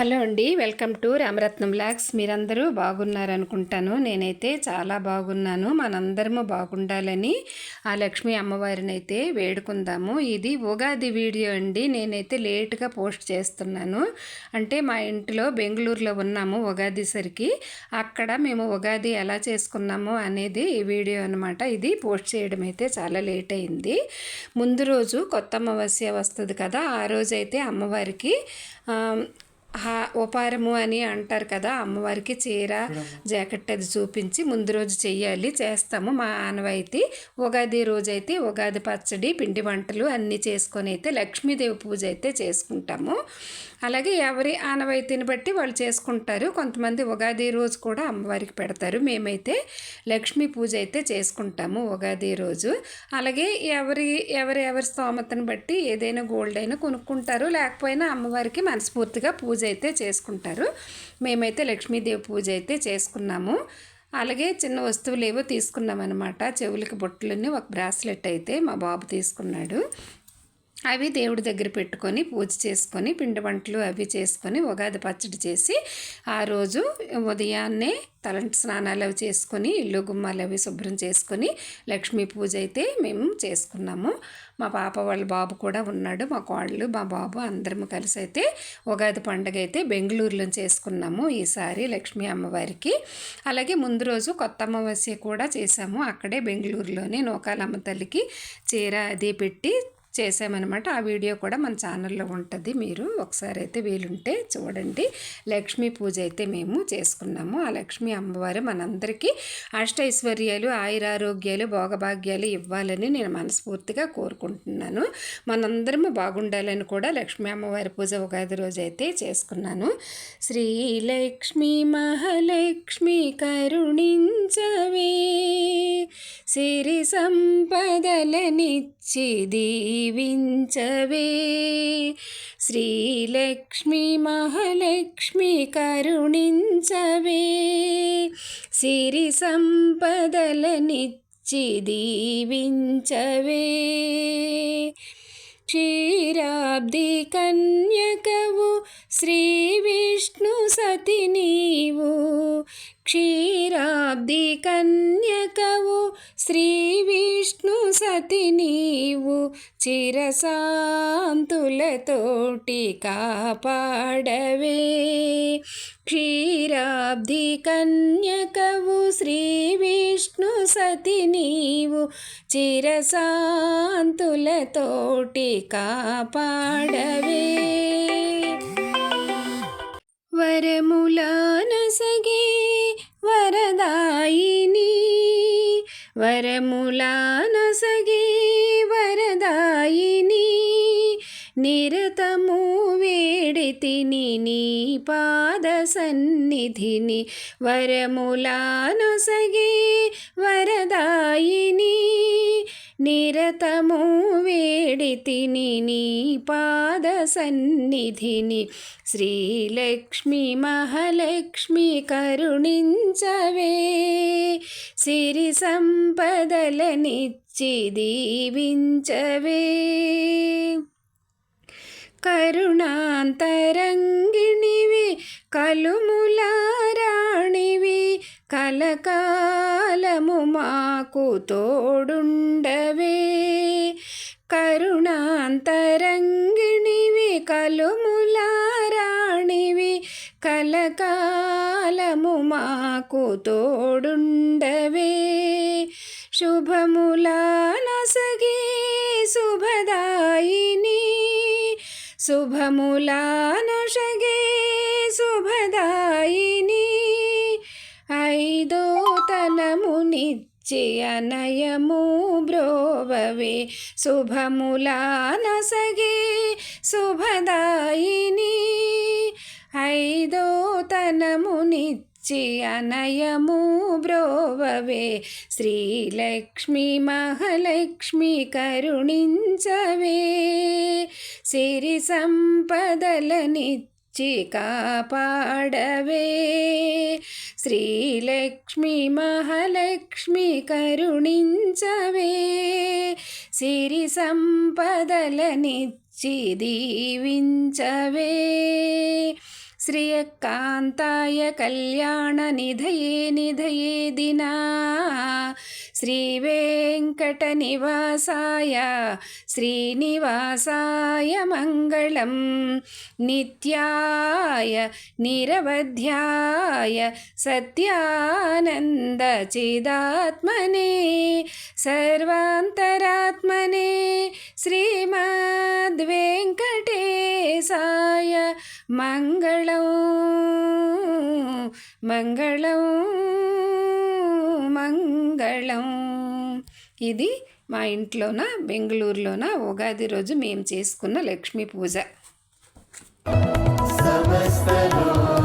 Hello అండి welcome to Ramaratnam logs మీరందరూ బాగున్నారనుకుంటాను. నేనైతే చాలా బాగున్నాను. మనందరము బాగుండాలని ఆ లక్ష్మీ అమ్మవారిని అయితే వేడుకుందాము. ఇది ఉగాది వీడియో అండి. నేనైతే లేట్గా పోస్ట్ చేస్తున్నాను. అంటే మా ఇంట్లో బెంగళూరులో ఉన్నాము ఉగాది సరికి. అక్కడ మేము ఉగాది ఎలా చేసుకున్నాము అనేది ఈ వీడియో అనమాట ఇది పోస్ట్ చేయడం అయితే చాలా లేట్ అయింది. ముందు రోజు కొత్త అమావాస్య వస్తుంది కదా ఆ రోజైతే అమ్మవారికి ఉపారము అని అంటారు కదా అమ్మవారికి చీర జాకెట్ అది చూపించి ముందు రోజు చెయ్యాలి చేస్తాము మా ఆనవాయితీ. ఉగాది రోజు అయితే ఉగాది పచ్చడి పిండి వంటలు అన్నీ చేసుకొని అయితే లక్ష్మీదేవి పూజ అయితే చేసుకుంటాము. అలాగే ఎవరి ఆనవాయితీని బట్టి వాళ్ళు చేసుకుంటారు. కొంతమంది ఉగాది రోజు కూడా అమ్మవారికి పెడతారు. మేమైతే లక్ష్మీ పూజ అయితే చేసుకుంటాము ఉగాది రోజు. అలాగే ఎవరి ఎవరి ఎవరి స్తోమతను బట్టి ఏదైనా గోల్డ్ అయినా కొనుక్కుంటారు. లేకపోయినా అమ్మవారికి మనస్ఫూర్తిగా పూజ పూజ అయితే చేసుకుంటారు. మేమైతే లక్ష్మీదేవి పూజ అయితే చేసుకున్నాము. అలాగే చిన్న వస్తువులు ఏవో తీసుకున్నాం అనమాట చెవులకి బొట్టులని ఒక బ్రాస్లెట్ అయితే మా బాబు తీసుకున్నాడు. అవి దేవుడి దగ్గర పెట్టుకొని పూజ చేసుకొని పిండి వంటలు అవి చేసుకొని ఉగాది పచ్చడి చేసి ఆ రోజు ఉదయాన్నే తలంటి స్నానాలు అవి చేసుకొని ఇల్లు గుమ్మాలు అవి శుభ్రం చేసుకొని లక్ష్మీ పూజ అయితే మేము చేసుకున్నాము. మా పాప వాళ్ళ బాబు కూడా ఉన్నాడు మా కోళ్ళు మా బాబు అందరము కలిసి అయితే ఉగాది పండుగ అయితే బెంగళూరులో చేసుకున్నాము ఈసారి లక్ష్మీ అమ్మవారికి. అలాగే ముందు రోజు కొత్త అమావాస్య కూడా చేశాము అక్కడే బెంగళూరులోనే నూకాలమ్మ తల్లికి చీర అది పెట్టి చేసామన్నమాట. ఆ వీడియో కూడా మన ఛానల్లో ఉంటుంది. మీరు ఒకసారి అయితే వీలుంటే చూడండి. లక్ష్మీ పూజ అయితే మేము చేసుకున్నాము. ఆ లక్ష్మీ అమ్మవారు మనందరికీ అష్టైశ్వర్యాలు ఆయురారోగ్యాలు భోగభాగ్యాలు ఇవ్వాలని నేను మనస్ఫూర్తిగా కోరుకుంటున్నాను. మనందరము బాగుండాలని కూడా లక్ష్మీ అమ్మవారి పూజ ఉగాది రోజు అయితే చేసుకున్నాను శ్రీలక్ష్మి మహాలక్ష్మి కరుణించవే. సిరి సంపదలనిచ్చి దీవించవే శ్రీలక్ష్మి మహాలక్ష్మి కరుణించవే. సిరి సంపదలనిచ్చి దీవించవే. క్షీరాబ్ది కన్యకవు శ్రీ విష్ణు సతి నీవు. క్షీరాబ్ది కన్యకవు శ్రీ విష్ణు సతి నీవు చిరశాంతులతోటి కాపాడవే. క్షీరాబ్ది కన్యకవు శ్రీ విష్ణు సతి నీవు చిరశాంతులతోటి కాపాడవే. వరములా వరములానసగే వరదాయిని నిరతము వేడితిని నీ పాద సన్నిధిని వరములానసగే వరదాయిని నిరతము వేడితిని నీ పాద సన్నిధిని శ్రీలక్ష్మి మహాలక్ష్మి కరుణించవే. సిరి సంపదలనిచ్చి దీవించవే. కరుణాంతరంగిణివి కలుములారాణివి కలకాలము మాకు తోడుండవే. కరుణాంతరంగిణివి కలుములారాణివి కలకాలము మాకు తోడుండవే. శుభములా నసగే శుభదాయిని శుభములానుషగే శుభదాయిని. ఐదో తలమునిచ్చి అనయము బ్రోవవే శుభములానసగే శుభదాయిని. ఐదో తనమునిచ్చి అనయము బ్రోవవే. శ్రీలక్ష్మి మహాలక్ష్మి కరుణించవే. సిరి సంపదలనిచ్చి కాపాడవే. శ్రీలక్ష్మి మహాలక్ష్మి కరుణించవే. సిరి సంపదలనిచ్చి దీవించవే. శ్రియకాంతాయ కళ్యాణ నిధయే నిధయే దినా. శ్రీ వెంకట నివాసాయ శ్రీనివాసాయ మంగళం. నిత్యాయ నిరవధ్యాయ మంగళం మంగళం మంగళం. ఇది మా ఇంట్లోన బెంగళూరులోన? ఉగాది రోజు మేము చేసుకున్న లక్ష్మీ పూజ. సమస్తలో